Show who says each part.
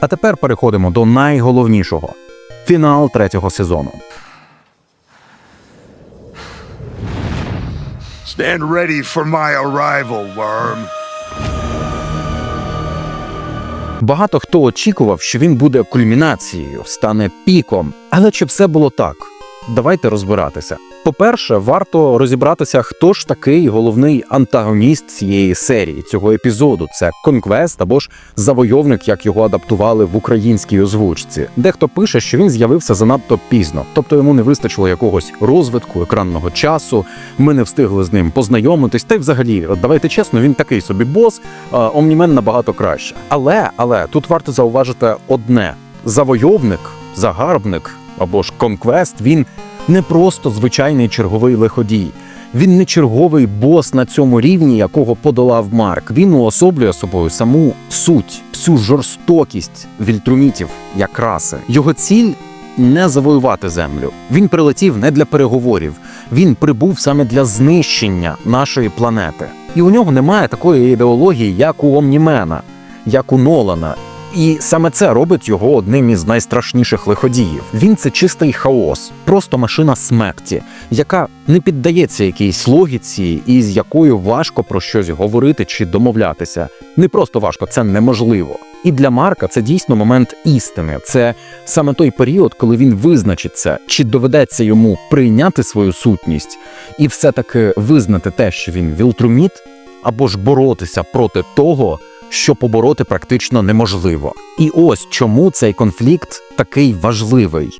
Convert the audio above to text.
Speaker 1: А тепер переходимо до найголовнішого фінал третього сезону.
Speaker 2: Stand ready for my arrival, worm.
Speaker 1: Багато хто очікував, що він буде кульмінацією, стане піком. Але чи все було так? Давайте розбиратися. По-перше, варто розібратися, хто ж такий головний антагоніст цієї серії, цього епізоду. Це конквест або ж завойовник, як його адаптували в українській озвучці. Дехто пише, що він з'явився занадто пізно, тобто йому не вистачило якогось розвитку екранного часу. Ми не встигли з ним познайомитись. Та й взагалі, давайте чесно, він такий собі бос. Омнімен набагато краще. Але але тут варто зауважити одне: завойовник, загарбник або ж конквест. Він не просто звичайний черговий лиходій. Він не черговий бос на цьому рівні, якого подолав Марк. Він уособлює собою саму суть, всю жорстокість вільтрумітів як раси. Його ціль не завоювати землю. Він прилетів не для переговорів. Він прибув саме для знищення нашої планети. І у нього немає такої ідеології, як у Омнімена, як у Нолана. І саме це робить його одним із найстрашніших лиходіїв. Він це чистий хаос, просто машина смерті, яка не піддається якійсь логіці, і з якою важко про щось говорити чи домовлятися. Не просто важко, це неможливо. І для Марка це дійсно момент істини. Це саме той період, коли він визначиться, чи доведеться йому прийняти свою сутність і все-таки визнати те, що він вілтруміт, або ж боротися проти того, що побороти практично неможливо. І ось чому цей конфлікт такий важливий.